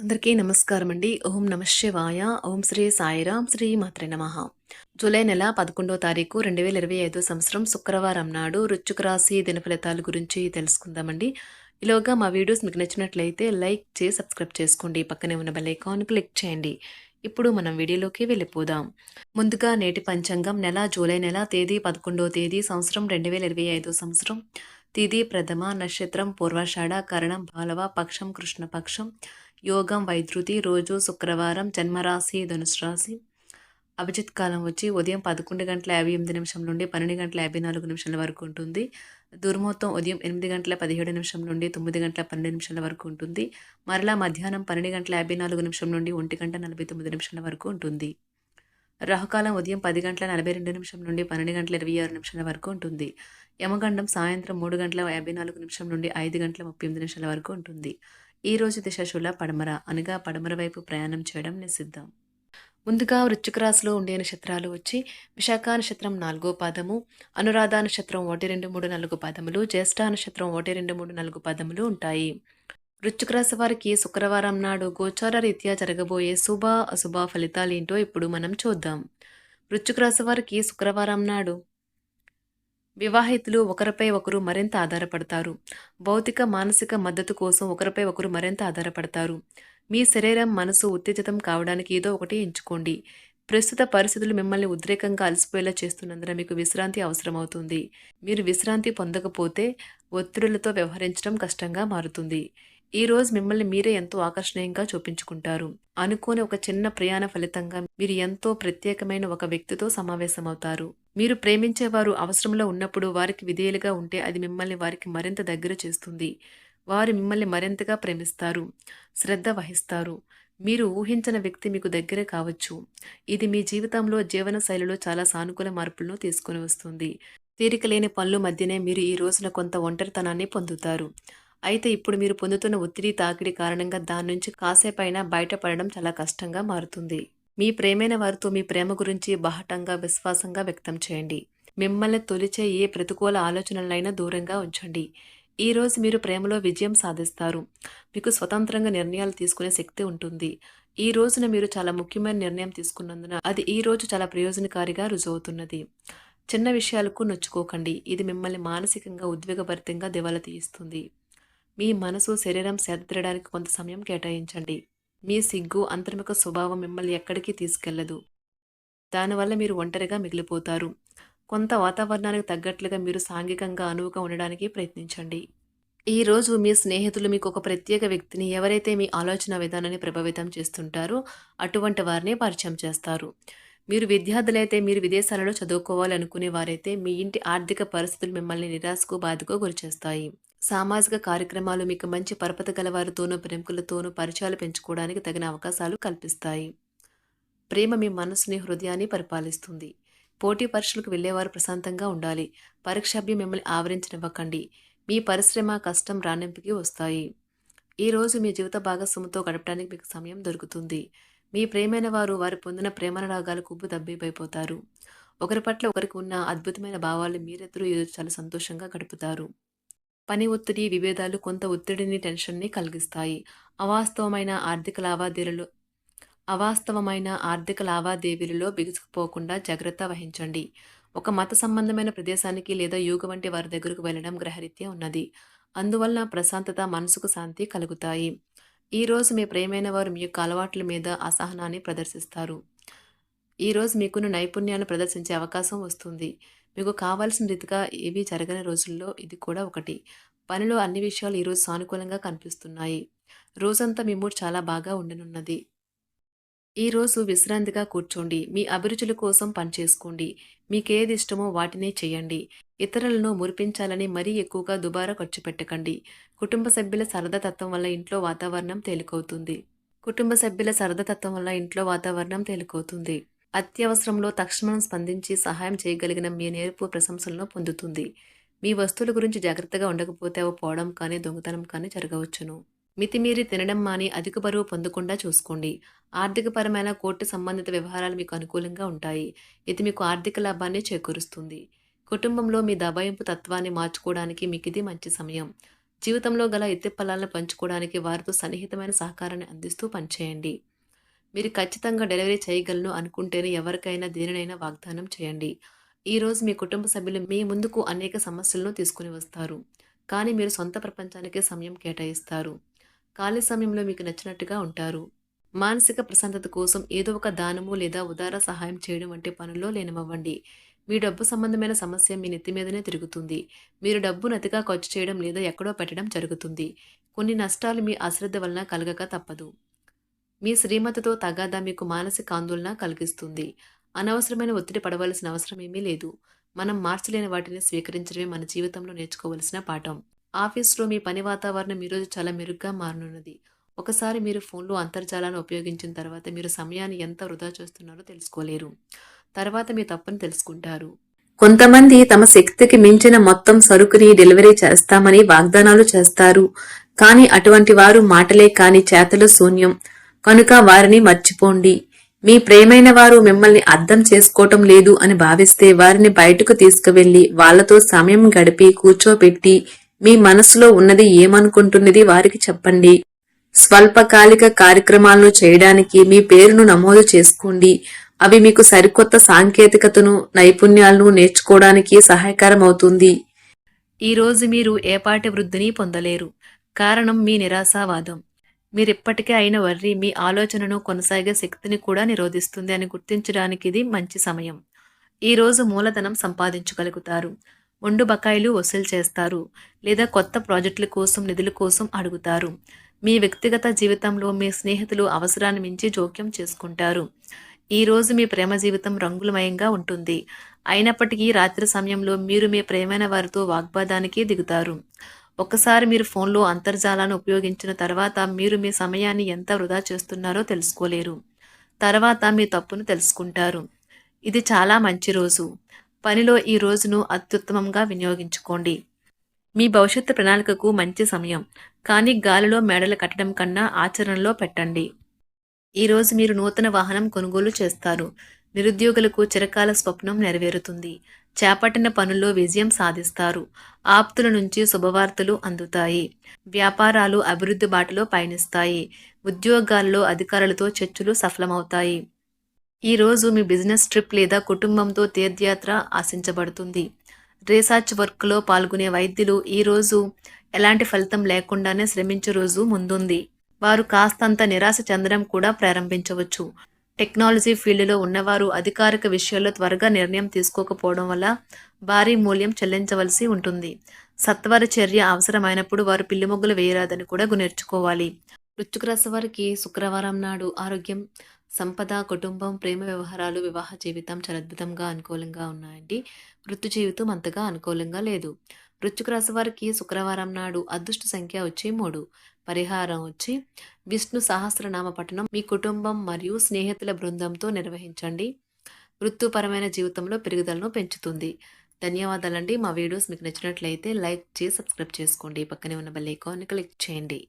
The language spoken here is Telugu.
అందరికీ నమస్కారం అండి. ఓం నమశివాయ ఓం శ్రీ సాయిరాం శ్రీ మాత్రే నమ. జూలై నెల పదకొండో తారీఖు రెండు వేల ఇరవై ఐదో సంవత్సరం శుక్రవారం నాడు రుచుకు రాశి దిన ఫలితాల గురించి తెలుసుకుందామండి. ఇలాగా మా వీడియోస్ మీకు నచ్చినట్లయితే లైక్ చేసి సబ్స్క్రైబ్ చేసుకోండి. పక్కనే ఉన్న బెల్ ఐకాన్ క్లిక్ చేయండి. ఇప్పుడు మనం వీడియోలోకి వెళ్ళిపోదాం. ముందుగా నేటి పంచాంగం నెల జూలై నెల తేదీ పదకొండో తేదీ సంవత్సరం రెండు వేల ఇరవై ఐదో సంవత్సరం. తిథి ప్రథమ నక్షత్రం పూర్వాషాఢ కరణం బాలవ పక్షం కృష్ణపక్షం. యోగం వైద్యుతి రోజు శుక్రవారం జన్మరాశి ధనుసు రాశి అభిజిత్ కాలం వచ్చి ఉదయం పదకొండు గంటల యాభై ఎనిమిది నిమిషం నుండి పన్నెండు గంటల యాభై నాలుగు నిమిషాల వరకు ఉంటుంది. దుర్మోత్తం ఉదయం ఎనిమిది గంటల పదిహేడు నిమిషం నుండి తొమ్మిది గంటల పన్నెండు నిమిషాల వరకు ఉంటుంది. మరలా మధ్యాహ్నం పన్నెండు గంటల యాభై నాలుగు నిమిషం నుండి ఒంటి గంట నలభై తొమ్మిది నిమిషాల వరకు ఉంటుంది. రాహుకాలం ఉదయం పది గంటల నలభై రెండు నిమిషం నుండి పన్నెండు గంటల ఇరవై ఆరు నిమిషాల వరకు ఉంటుంది. యమగండం సాయంత్రం మూడు గంటల యాభై నాలుగు నిమిషం నుండి ఐదు గంటల ముప్పై ఎనిమిది నిమిషాల వరకు ఉంటుంది. ఈ రోజు దిశశుల పడమర అనగా పడమర వైపు ప్రయాణం చేయడం నిషిద్ధం. ముందుగా వృశ్చిక రాశిలో ఉండే నక్షత్రాలు వచ్చి విశాఖ నక్షత్రం నాలుగో పాదము అనురాధ నక్షత్రం ఒకటి రెండు మూడు నాలుగు పాదములు జ్యేష్ఠ నక్షత్రం ఒకటి రెండు మూడు నాలుగు పాదములు ఉంటాయి. వృశ్చిక రాశి వారికి శుక్రవారం నాడు గోచార రీత్యా జరగబోయే శుభ అశుభ ఫలితాలు ఏంటో ఇప్పుడు మనం చూద్దాం. వృశ్చిక రాశి వారికి శుక్రవారం నాడు వివాహితులు ఒకరిపై ఒకరు మరింత ఆధారపడతారు. భౌతిక మానసిక మద్దతు కోసం ఒకరిపై ఒకరు మరింత ఆధారపడతారు. మీ శరీరం మనసు ఉత్తేజితం కావడానికి ఏదో ఒకటి ఎంచుకోండి. ప్రస్తుత పరిస్థితులు మిమ్మల్ని ఉద్రేకంగా అలసిపోయేలా చేస్తున్నందున మీకు విశ్రాంతి అవసరమవుతుంది. మీరు విశ్రాంతి పొందకపోతే ఒత్తిడులతో వ్యవహరించడం కష్టంగా మారుతుంది. ఈరోజు మిమ్మల్ని మీరే ఎంతో ఆకర్షణీయంగా చూపించుకుంటారు. అనుకోని ఒక చిన్న ప్రయాణ ఫలితంగా మీరు ఎంతో ప్రత్యేకమైన ఒక వ్యక్తితో సమావేశమవుతారు. మీరు ప్రేమించేవారు అవసరంలో ఉన్నప్పుడు వారికి విధేయులుగా ఉంటే అది మిమ్మల్ని వారికి మరింత దగ్గర చేస్తుంది. వారు మిమ్మల్ని మరింతగా ప్రేమిస్తారు. శ్రద్ధ వహిస్తారు. మీరు ఊహించిన వ్యక్తి మీకు దగ్గర కావచ్చు. ఇది మీ జీవితంలో జీవన శైలిలో చాలా సానుకూల మార్పులను తీసుకుని వస్తుంది. తీరిక లేని పనుల మధ్యనే మీరు ఈ రోజున కొంత ఒంటరితనాన్ని పొందుతారు. అయితే ఇప్పుడు మీరు పొందుతున్న ఒత్తిడి తాకిడి కారణంగా దాని నుంచి కాసేపైనా బయటపడడం చాలా కష్టంగా మారుతుంది. మీ ప్రేమైన వారితో మీ ప్రేమ గురించి బాహటంగా విశ్వాసంగా వ్యక్తం చేయండి. మిమ్మల్ని తొలిచే ఏ ప్రతికూల ఆలోచనలైనా దూరంగా ఉంచండి. ఈ రోజు మీరు ప్రేమలో విజయం సాధిస్తారు. మీకు స్వతంత్రంగా నిర్ణయాలు తీసుకునే శక్తి ఉంటుంది. ఈ రోజున మీరు చాలా ముఖ్యమైన నిర్ణయం తీసుకున్నందున అది ఈ రోజు చాలా ప్రయోజనకారిగా రుజువుతున్నది చిన్న విషయాలకు నొచ్చుకోకండి. ఇది మిమ్మల్ని మానసికంగా ఉద్వేగభరితంగా దివాలా తీయిస్తుంది. మీ మనసు శరీరం సేదతీరడానికి కొంత సమయం కేటాయించండి. మీ సిగ్గు అంతర్ముఖ స్వభావం మిమ్మల్ని ఎక్కడికి తీసుకెళ్ళదు. దానివల్ల మీరు ఒంటరిగా మిగిలిపోతారు. కొంత వాతావరణానికి తగ్గట్లుగా మీరు సాంఘికంగా అనువుగా ఉండడానికి ప్రయత్నించండి. ఈ రోజు మీ స్నేహితులు మీకు ఒక ప్రత్యేక వ్యక్తిని ఎవరైతే మీ ఆలోచన విధానాన్ని ప్రభావితం చేస్తుంటారో అటువంటి వారిని పరిచయం చేస్తారు. మీరు విద్యార్థులైతే మీరు విదేశాలలో చదువుకోవాలనుకునే వారైతే మీ ఇంటి ఆర్థిక పరిస్థితులు మిమ్మల్ని నిరాశకు బాధకు గురిచేస్తాయి. సామాజిక కార్యక్రమాలు మీకు మంచి పరపత గలవారితోనూ ప్రేమికులతోనూ పరిచయాలు పెంచుకోవడానికి తగిన అవకాశాలు కల్పిస్తాయి. ప్రేమ మీ మనసుని హృదయాన్ని పరిపాలిస్తుంది. పోటీ పరీక్షలకు వెళ్ళేవారు ప్రశాంతంగా ఉండాలి. పరీక్షాభ్యం మిమ్మల్ని ఆవరించనివ్వకండి. మీ పరిశ్రమ కష్టం రాణింపుకి వస్తాయి. ఈరోజు మీ జీవిత భాగస్వామితో గడపడానికి మీకు సమయం దొరుకుతుంది. మీ ప్రేమైన వారు వారు పొందిన ప్రేమ రాగాలు కుబ్బు దబ్బిపోతారు ఒకరి పట్ల ఒకరికి ఉన్న అద్భుతమైన భావాలు మీరిద్దరూ ఈరోజు చాలా సంతోషంగా గడుపుతారు. పని ఒత్తిడి విభేదాలు కొంత ఒత్తిడిని టెన్షన్ని కలిగిస్తాయి. అవాస్తవమైన ఆర్థిక లావాదేవీలు అవాస్తవమైన ఆర్థిక లావాదేవీలలో బిగుసుకుపోకుండా జాగ్రత్త వహించండి. ఒక మత సంబంధమైన ప్రదేశానికి లేదా యోగ వంటి వారి దగ్గరకు వెళ్ళడం గ్రహరీత్యా ఉన్నది. అందువలన ప్రశాంతత మనసుకు శాంతి కలుగుతాయి. ఈరోజు మీ ప్రేమైన వారు మీ యొక్క అలవాట్ల మీద అసహనాన్ని ప్రదర్శిస్తారు. ఈరోజు మీకున్న నైపుణ్యాన్ని ప్రదర్శించే అవకాశం వస్తుంది. మీకు కావాల్సిన రీతిగా ఏవి జరగని రోజుల్లో ఇది కూడా ఒకటి. పనిలో అన్ని విషయాలు ఈరోజు సానుకూలంగా కనిపిస్తున్నాయి. రోజంతా మీ మూడ్ చాలా బాగా ఉండనున్నది. ఈరోజు విశ్రాంతిగా కూర్చోండి. మీ అభిరుచుల కోసం పనిచేసుకోండి మీకేది ఇష్టమో వాటినే చేయండి. ఇతరులను మురిపించాలని మరీ ఎక్కువగా దుబారా ఖర్చు పెట్టకండి. కుటుంబ సభ్యుల సరదా తత్వం వల్ల ఇంట్లో వాతావరణం తేలికవుతుంది. కుటుంబ సభ్యుల సరదా తత్వం వల్ల ఇంట్లో వాతావరణం తేలికవుతుంది. అత్యవసరంలో తక్షణం స్పందించి సహాయం చేయగలిగిన మీ నేర్పు ప్రశంసలను పొందుతుంది. మీ వస్తువుల గురించి జాగ్రత్తగా ఉండకపోతే అవి పోవడం కానీ దొంగతనం కానీ జరగవచ్చును. మితిమీరి తినడం మాని అధిక బరువు పొందకుండా చూసుకోండి. ఆర్థికపరమైన కోర్టు సంబంధిత వ్యవహారాలు మీకు అనుకూలంగా ఉంటాయి. ఇది మీకు ఆర్థిక లాభాన్ని చేకూరుస్తుంది. కుటుంబంలో మీ దబాయింపు తత్వాన్ని మార్చుకోవడానికి మీకు ఇది మంచి సమయం. జీవితంలో గల ఎత్తిపల్లాలను పంచుకోవడానికి వారితో సన్నిహితమైన సహకారాన్ని అందిస్తూ పనిచేయండి. మీరు ఖచ్చితంగా డెలివరీ చేయగలను అనుకుంటేనే ఎవరికైనా దేనినైనా వాగ్దానం చేయండి. ఈరోజు మీ కుటుంబ సభ్యులు మీ ముందుకు అనేక సమస్యలను తీసుకుని వస్తారు. కానీ మీరు సొంత ప్రపంచానికే సమయం కేటాయిస్తారు. ఖాళీ సమయంలో మీకు నచ్చినట్టుగా ఉంటారు. మానసిక ప్రశాంతత కోసం ఏదో ఒక దానము లేదా ఉదార సహాయం చేయడం వంటి పనుల్లో లేనమవ్వండి మీ డబ్బు సంబంధమైన సమస్య మీ నెత్తి మీదనే తిరుగుతుంది. మీరు డబ్బు నతిగా ఖర్చు చేయడం లేదా ఎక్కడో పెట్టడం జరుగుతుంది. కొన్ని నష్టాలు మీ అశ్రద్ధ వలన కలగక తప్పదు. మీ శ్రీమతితో తగాదా మీకు మానసిక ఆందోళన కలిగిస్తుంది. అనవసరమైన ఒత్తిడి పడవలసిన అవసరం ఏమీ లేదు. మనం మార్చలేని వాటిని స్వీకరించడమే మన జీవితంలో నేర్చుకోవలసిన పాఠం. ఆఫీస్లో మీ పని వాతావరణం ఈరోజు చాలా మెరుగ్గా మారనున్నది. ఒకసారి మీరు ఫోన్లో అంతర్జాలాన్ని ఉపయోగించిన తర్వాత మీరు సమయాన్ని ఎంత వృధా చేస్తున్నారో తెలుసుకోలేరు. తర్వాత మీ తప్పని తెలుసుకుంటారు. కొంతమంది తమ శక్తికి మించిన మొత్తం సరుకుని డెలివరీ చేస్తామని వాగ్దానాలు చేస్తారు. కానీ అటువంటి వారు మాటలే కాని చేతలు శూన్యం. కనుక వారిని మర్చిపోండి. మీ ప్రేమైన వారు మిమ్మల్ని అర్థం చేసుకోవటం లేదు అని భావిస్తే వారిని బయటకు తీసుకువెళ్ళి వాళ్ళతో సమయం గడిపి కూర్చోబెట్టి మీ మనసులో ఉన్నది ఏమనుకుంటున్నది వారికి చెప్పండి. స్వల్పకాలిక కార్యక్రమాలను చేయడానికి మీ పేరును నమోదు చేసుకోండి. అవి మీకు సరికొత్త సాంకేతికతను నైపుణ్యాలను నేర్చుకోవడానికి సహాయకరం అవుతుంది ఈరోజు మీరు ఏపాటి వృద్ధిని పొందలేరు. కారణం మీ నిరాశావాదం. మీరిప్పటికే అయిన వర్రి మీ ఆలోచనను కొనసాగే శక్తిని కూడా నిరోధిస్తుంది అని గుర్తించడానికి ఇది మంచి సమయం. ఈ రోజు మూలధనం సంపాదించగలుగుతారు. మొండు బకాయిలు వసూలు చేస్తారు. లేదా కొత్త ప్రాజెక్టుల కోసం నిధుల కోసం అడుగుతారు. మీ వ్యక్తిగత జీవితంలో మీ స్నేహితులు అవసరాన్ని మించి జోక్యం చేసుకుంటారు. ఈరోజు మీ ప్రేమ జీవితం రంగులమయంగా ఉంటుంది. అయినప్పటికీ రాత్రి సమయంలో మీరు మీ ప్రేమైన వారితో వాగ్వాదానికి దిగుతారు. ఒకసారి మీరు ఫోన్లో అంతర్జాలాన్ని ఉపయోగించిన తర్వాత మీరు మీ సమయాన్ని ఎంత వృధా చేస్తున్నారో తెలుసుకోలేరు. తర్వాత మీ తప్పును తెలుసుకుంటారు. ఇది చాలా మంచి రోజు. పనిలో ఈ రోజును అత్యుత్తమంగా వినియోగించుకోండి. మీ భవిష్యత్తు ప్రణాళికకు మంచి సమయం. కానీ గాలిలో మేడలు కట్టడం కన్నా ఆచరణలో పెట్టండి. ఈరోజు మీరు నూతన వాహనం కొనుగోలు చేస్తారు. నిరుద్యోగులకు చిరకాల స్వప్నం నెరవేరుతుంది. చేపట్టిన పనుల్లో విజయం సాధిస్తారు. ఆప్తుల నుంచి శుభవార్తలు అందుతాయి. వ్యాపారాలు అభివృద్ధి బాటలో పయనిస్తాయి. ఉద్యోగాల్లో అధికారులతో చర్చలు సఫలమవుతాయి. ఈరోజు మీ బిజినెస్ ట్రిప్ లేదా కుటుంబంతో తీర్థయాత్ర ఆశించబడుతుంది. రీసెర్చ్ వర్క్లో పాల్గొనే వైద్యులు ఈరోజు ఎలాంటి ఫలితం లేకుండానే శ్రమించే రోజు ముందుంది. వారు కాస్తంత నిరాశ చెందడం కూడా ప్రారంభించవచ్చు. టెక్నాలజీ ఫీల్డ్లో ఉన్నవారు అధికారిక విషయాల్లో త్వరగా నిర్ణయం తీసుకోకపోవడం వల్ల భారీ మూల్యం చెల్లించవలసి ఉంటుంది. సత్వర చర్య అవసరమైనప్పుడు వారు పిల్లిమొగ్గులు వేయరాదని కూడా నేర్చుకోవాలి వృశ్చిక రాశి వారికి శుక్రవారం నాడు ఆరోగ్యం సంపద కుటుంబం ప్రేమ వ్యవహారాలు వివాహ జీవితం చాలా అద్భుతంగా అనుకూలంగా ఉన్నాయండి. వృత్తి జీవితం అంతగా అనుకూలంగా లేదు. వృశ్చిక రాశి వారికి శుక్రవారం నాడు అదృష్ట సంఖ్య వచ్చి మూడు. పరిహారం వచ్చి విష్ణు సహస్రనామ పఠనం మీ కుటుంబం మరియు స్నేహితుల బృందంతో నిర్వహించండి. వృత్తిపరమైన జీవితంలో పెరుగుదలను పెంచుతుంది. ధన్యవాదాలండి. మా వీడియోస్ మీకు నచ్చినట్లయితే లైక్ చేసి సబ్స్క్రైబ్ చేసుకోండి. పక్కనే ఉన్న బెల్ ఐకాన్ని క్లిక్ చేయండి.